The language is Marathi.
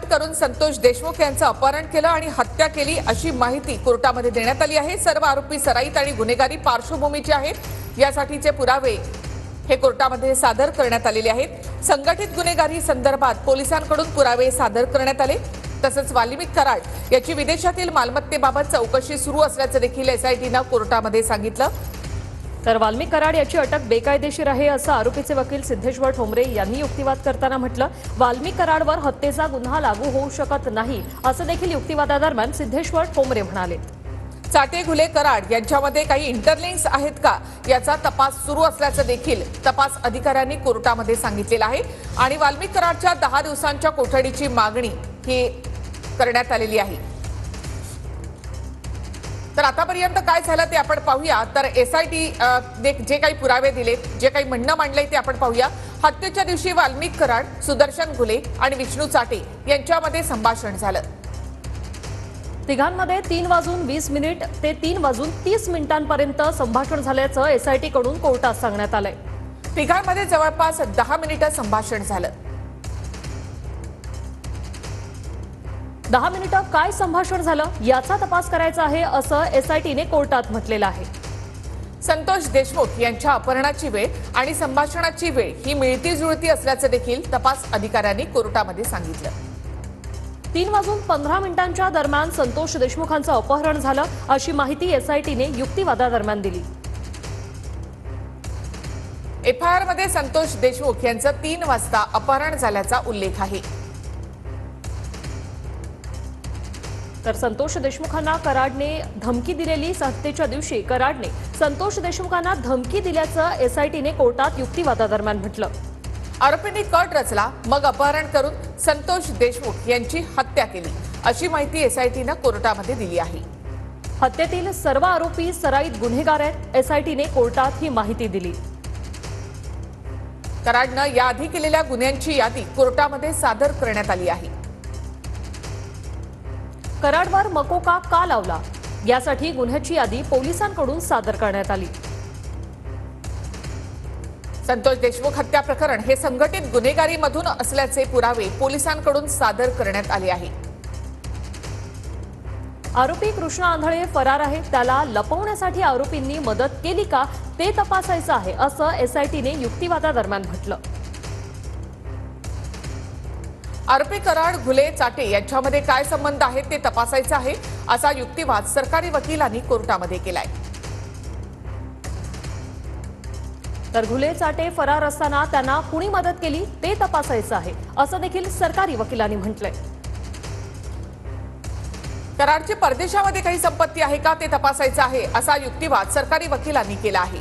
कट करून संतोष देशमुख यांचं अपहरण केलं आणि हत्या केली अशी माहिती कोर्टामध्ये देण्यात आली आहे. सर्व आरोपी सराईत आणि गुन्हेगारी पार्श्वभूमीचे आहेत. यासाठीचे पुरावे हे कोर्टामध्ये सादर करण्यात आलेले आहेत. संघटित गुन्हेगारी संदर्भात पोलिसांकडून पुरावे सादर करण्यात आले. तसंच वाल्मिक कराड याची विदेशातील मालमत्तेबाबत चौकशी सुरू असल्याचं देखील एसआयटीनं कोर्टामध्ये सांगितलं. तर वाल्मिक कराड याची अटक बेकायदेशीर आहे असं आरोपीचे वकील सिद्धेश्वर ठोंबरे यांनी युक्तिवाद करताना म्हटलं. वाल्मिक कराडवर हत्येचा गुन्हा लागू होऊ शकत नाही असं देखील युक्तिवादादरम्यान सिद्धेश्वर ठोंबरे म्हणाले. चाटे घुले कराड यांच्यामध्ये काही इंटरलिंक्स आहेत का? याचा तपास सुरू असल्याचं देखील तपास अधिकाऱ्यांनी कोर्टामध्ये सांगितलेलं आहे. आणि वाल्मिक कराडच्या दहा दिवसांच्या कोठडीची मागणी ही करण्यात आलेली आहे. तर आतापर्यंत काय झालं ते आपण पाहूया. तर एसआयटी जे काही पुरावे दिले जे काही म्हणणं मांडलंय ते आपण पाहूया. हत्येच्या दिवशी वाल्मिक कराड सुदर्शन घुले आणि विष्णू चाटे यांच्यामध्ये संभाषण झालं. तिघांमध्ये तीन वाजून वीस मिनिट ते तीन वाजून तीस मिनिटांपर्यंत संभाषण झाल्याचं एसआयटी कडून कोर्टात सांगण्यात आलंय. तिघांमध्ये जवळपास दहा मिनिटं संभाषण झालं. दहा मिनिटं काय संभाषण झालं याचा तपास करायचा आहे असं एसआयटीने कोर्टात म्हटलेलं आहे. संतोष देशमुख यांच्या अपहरणाची वेळ आणि संभाषणाची वेळ ही मिळती जुळती असल्याचं देखील तपास अधिकाऱ्यांनी कोर्टामध्ये सांगितलं. तीन वाजून पंधरा मिनिटांच्या दरम्यान संतोष देशमुखांचं अपहरण झालं अशी माहिती एसआयटीने युक्तिवादादरम्यान दिली. एफआयआरमध्ये संतोष देशमुख यांचं तीन वाजता अपहरण झाल्याचा उल्लेख आहे. तर संतोष देशमुखांना कराडने धमकी दिलेली हत्येच्या दिवशी कराडने संतोष देशमुखांना धमकी दिल्याचं एसआयटीने कोर्टात युक्तिवादादरम्यान म्हटलं. आरोपींनी कट रचला मग अपहरण करून संतोष देशमुख यांची हत्या केली. अशी माहिती एसआयटीनं कोर्टामध्ये दिली आहे. हत्येतील सर्व आरोपी सराईत गुन्हेगार आहेत एसआयटीने कोर्टात ही माहिती दिली. कराडनं याआधी केलेल्या गुन्ह्यांची यादी कोर्टामध्ये सादर करण्यात आली आहे. कराडवर मकोका का लावला? यासाठी गुन्ह्याची यादी पोलिसांकडून सादर करण्यात आली. संतोष देशमुख हत्या प्रकरण हे संघटित गुन्हेगारीमधून असल्याचे पुरावे पोलिसांकडून सादर करण्यात आले आहे. आरोपी कृष्णा आंधळे फरार आहे त्याला लपवण्यासाठी आरोपींनी मदत केली का ते तपासायचं आहे असं एसआयटीने युक्तिवादादरम्यान म्हटलं. आरोपी कराड घुले चाटे यांच्यामध्ये काय संबंध आहेत ते तपासायचं आहे असा युक्तिवाद सरकारी वकिलांनी कोर्टामध्ये केलाय. तर घुले चाटे फरार असताना त्यांना कुणी मदत केली ते तपासायचं आहे असं देखील सरकारी वकिलांनी म्हटलंय. कराडची परदेशामध्ये काही संपत्ती आहे का ते तपासायचं आहे असा युक्तिवाद सरकारी वकिलांनी केला आहे.